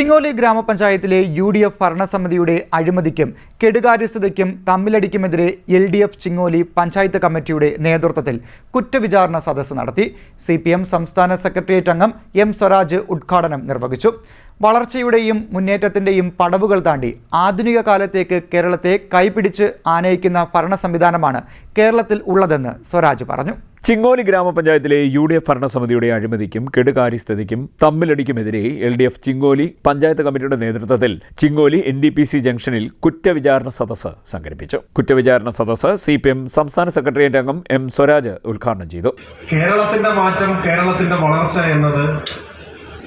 ചിങ്ങോലി ഗ്രാമപഞ്ചായത്തിലെ U D F ഭരണസമിതിയുടെ അഴിമതിക്കും കെടുകാര്യസ്ഥതയ്ക്കും തമ്മിലടിക്കുമെതിരെ L D F Chingoli panchayat കമ്മിറ്റിയുടെ നേതൃത്വത്തിൽ കുറ്റവിചാരണ സദസ്സ് നടത്തി. സി പി എം സംസ്ഥാന സെക്രട്ടേറിയറ്റ് അംഗം എം സ്വരാജ് ഉദ്ഘാടനം നിർവഹിച്ചു. വളർച്ചയുടെയും മുന്നേറ്റത്തിന്റെയും പടവുകൾ താണ്ടി ആധുനിക കാലത്തേക്ക് കേരളത്തെ കൈപിടിച്ച് ആനയിക്കുന്ന ഭരണ സംവിധാനമാണ് കേരളത്തിൽ ഉള്ളതെന്ന് സ്വരാജ് പറഞ്ഞു. ചിങ്ങോലി ഗ്രാമപഞ്ചായത്തിലെ യു ഡി എഫ് ഭരണസമിതിയുടെ അഴിമതിക്കും കെടുകാര്യസ്ഥതയ്ക്കും തമ്മിലടിക്കുമെതിരെ L D F Chingoli panchayat കമ്മിറ്റിയുടെ നേതൃത്വത്തിൽ Chingoli N D P C ജംഗ്ഷനിൽ കുറ്റവിചാരണ സദസ്സ് സംഘടിപ്പിച്ചു. കുറ്റവിചാരണ സദസ്സ് സി പി എം സംസ്ഥാന സെക്രട്ടേറിയറ്റ് അംഗം എം സ്വരാജ് ഉദ്ഘാടനം ചെയ്തു. കേരളത്തിന്റെ മാറ്റം കേരളത്തിന്റെ വളർച്ച എന്നത്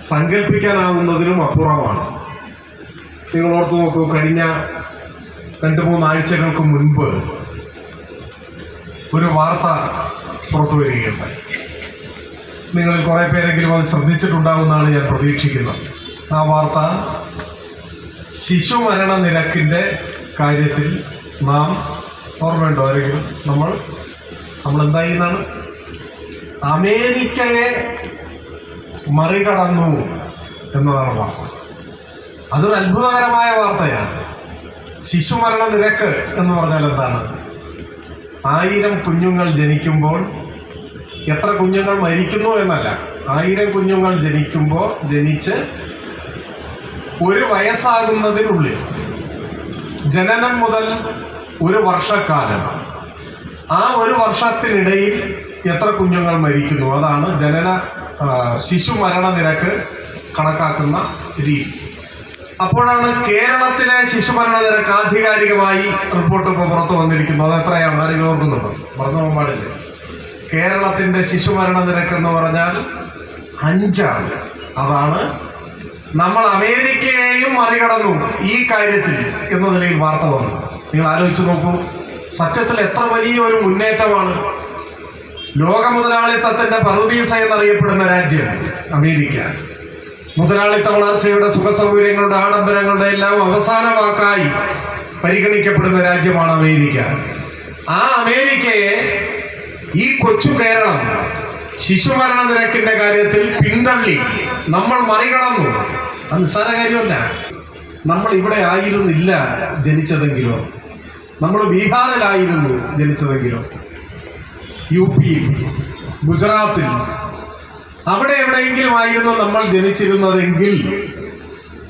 സങ്കല്പിക്കാനാവുന്നതിനും അപ്പുറമാണ്. നിങ്ങൾ ഓർത്ത് നോക്കൂ കഴിഞ്ഞ രണ്ട് മൂന്നാഴ്ചകൾക്ക് മുൻപ് ഒരു വാർത്ത പുറത്തു വരികയുണ്ടായി. നിങ്ങൾ കുറേ പേരെങ്കിലും അത് ശ്രദ്ധിച്ചിട്ടുണ്ടാവുമെന്നാണ് ഞാൻ പ്രതീക്ഷിക്കുന്നത്. ആ വാർത്ത ശിശു മരണ നിരക്കിന്റെ കാര്യത്തിൽ നാം ഓർമ്മയുണ്ടോ? ആരെങ്കിലും നമ്മൾ നമ്മൾ എന്തായി എന്നാണ്? അമേരിക്കയെ മറികടന്നു എന്നതാണ് വാർത്ത. അതൊരു അത്ഭുതകരമായ വാർത്തയാണ്. ശിശുമരണ നിരക്ക് എന്ന് പറഞ്ഞാൽ എന്താണ്? ആയിരം കുഞ്ഞുങ്ങൾ ജനിക്കുമ്പോൾ എത്ര കുഞ്ഞുങ്ങൾ മരിക്കുന്നു എന്നല്ല. ആയിരം കുഞ്ഞുങ്ങൾ ജനിക്കുമ്പോൾ ജനിച്ച് ഒരു വയസ്സാകുന്നതിനുള്ളിൽ ജനനം മുതൽ ഒരു വർഷക്കാലം ആ ഒരു വർഷത്തിനിടയിൽ എത്ര കുഞ്ഞുങ്ങൾ മരിക്കുന്നു? അതാണ് ജനന ശിശു മരണ നിരക്ക് കണക്കാക്കുന്ന രീതി. അപ്പോഴാണ് കേരളത്തിലെ ശിശുമരണ നിരക്ക് ആധികാരികമായി റിപ്പോർട്ട് ഇപ്പോൾ പുറത്തു വന്നിരിക്കുന്നത്. എത്രയാണ്? ആരെങ്കിലും ഓർക്കുന്നുണ്ടോ? മറന്നു പോകാൻ പാടില്ല. കേരളത്തിന്റെ ശിശുമരണ നിരക്ക് എന്ന് പറഞ്ഞാൽ അഞ്ചാണ്. അതാണ് നമ്മൾ അമേരിക്കയെയും മറികടന്നു ഈ കാര്യത്തിൽ എന്ന നിലയിൽ വാർത്ത വന്നു നിങ്ങൾ ആലോചിച്ച് നോക്കൂ. സത്യത്തിൽ എത്ര വലിയ ഒരു മുന്നേറ്റമാണ് ലോക മുതലാളിത്തത്തിന്റെ പറുദീസ എന്നറിയപ്പെടുന്ന രാജ്യം അമേരിക്ക. മുതലാളിത്ത വളർച്ചയുടെ സുഖ സൗകര്യങ്ങളുടെ ആഡംബരങ്ങളുടെ എല്ലാം അവസാന വാക്കായി പരിഗണിക്കപ്പെടുന്ന രാജ്യമാണ് അമേരിക്ക. ആ അമേരിക്കയെ ഈ കൊച്ചു കേരളം ശിശുമരണ നിരക്കിന്റെ കാര്യത്തിൽ പിന്തള്ളി നമ്മൾ മറികടന്നു. അത് നിസ്സാര കാര്യമല്ല നമ്മൾ ഇവിടെ ആയിരുന്നില്ല ജനിച്ചതെങ്കിലോ. നമ്മൾ ബീഹാറിലായിരുന്നു ജനിച്ചതെങ്കിലോ. യു പിയിൽ ഗുജറാത്തിൽ. അവിടെ എവിടെയെങ്കിലും ആയിരുന്നു നമ്മൾ ജനിച്ചിരുന്നതെങ്കിൽ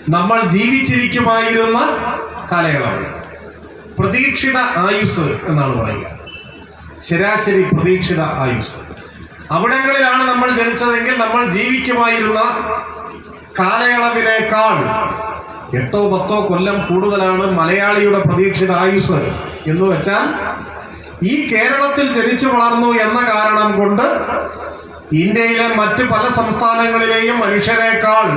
നമ്മൾ ജീവിച്ചിരിക്കുമായിരുന്ന കാലയളവ്. പ്രതീക്ഷിത ആയുസ് എന്നാണ് പറയുക. ശരാശരി പ്രതീക്ഷിത ആയുസ്. അവിടങ്ങളിലാണ് നമ്മൾ ജനിച്ചതെങ്കിൽ നമ്മൾ ജീവിക്കുമായിരുന്ന കാലയളവിനേക്കാൾ എട്ടോ പത്തോ കൊല്ലം കൂടുതലാണ് മലയാളിയുടെ പ്രതീക്ഷിത ആയുസ് എന്ന് വെച്ചാൽ ഈ കേരളത്തിൽ ജനിച്ചു വളർന്നു എന്ന കാരണം കൊണ്ട് ഇന്ത്യയിലെ മറ്റു പല സംസ്ഥാനങ്ങളിലെയും മനുഷ്യരെക്കാൾ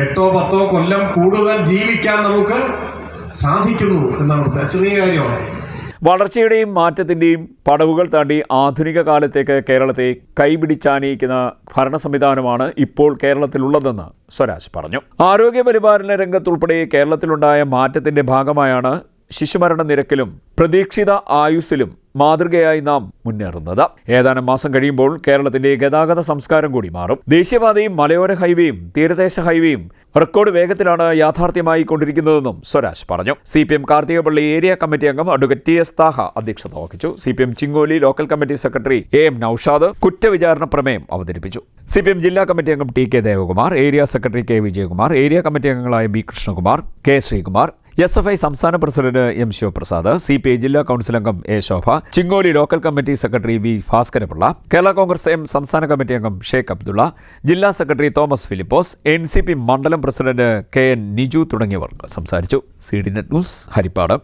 എട്ടോ പത്തോ കൊല്ലം കൂടുതൽ ജീവിക്കാൻ നമുക്ക് സാധിക്കുന്നു എന്നാണ് ചെറിയ കാര്യമാണ്. വളർച്ചയുടെയും മാറ്റത്തിന്റെയും പടവുകൾ താണ്ടി ആധുനിക കാലത്തേക്ക് കേരളത്തെ കൈപിടിച്ചാനയിക്കുന്ന ഭരണ സംവിധാനമാണ് ഇപ്പോൾ കേരളത്തിലുള്ളതെന്ന് സ്വരാജ് പറഞ്ഞു. ആരോഗ്യ പരിപാലന രംഗത്തുൾപ്പെടെ കേരളത്തിലുണ്ടായ മാറ്റത്തിന്റെ ഭാഗമായാണ് ശിശുമരണ നിരക്കിലും പ്രതീക്ഷിത ആയുസ്സിലും മാതൃകയായി നാം മുന്നേറുന്നത്. ഏതാനും മാസം കഴിയുമ്പോൾ കേരളത്തിന്റെ ഗതാഗത സംസ്കാരം കൂടി മാറും. ദേശീയപാതയും മലയോര ഹൈവേയും തീരദേശ ഹൈവേയും റെക്കോർഡ് വേഗത്തിലാണ് യാഥാർത്ഥ്യമായി കൊണ്ടിരിക്കുന്നതെന്നും സ്വരാജ് പറഞ്ഞു. C P M Karthikappally area committee അംഗം അഡ്വക്കേറ്റ് ടി എസ് താഹ അധ്യക്ഷത വഹിച്ചു. C P M Chingoli local committee secretary A M Naushad കുറ്റവിചാരണ പ്രമേയം അവതരിപ്പിച്ചു. സി പി എം ജില്ലാ കമ്മിറ്റി അംഗം T K Devakumar area secretary K Vijayakumar area committee അംഗങ്ങളായ B Krishnakumar K Sreekumar S F I സംസ്ഥാന president M Sivaprasad C P I ജില്ലാ council അംഗം A Shobha Chingoli local committee secretary V Bhaskarapillai Kerala Congress M സംസ്ഥാന committee അംഗം ഷേഖ് അബ്ദുള്ള ജില്ലാ secretary Thomas Philipose N C P മണ്ഡലം president K N Niju തുടങ്ങിയവർ സംസാരിച്ചു. C D net news Haripad.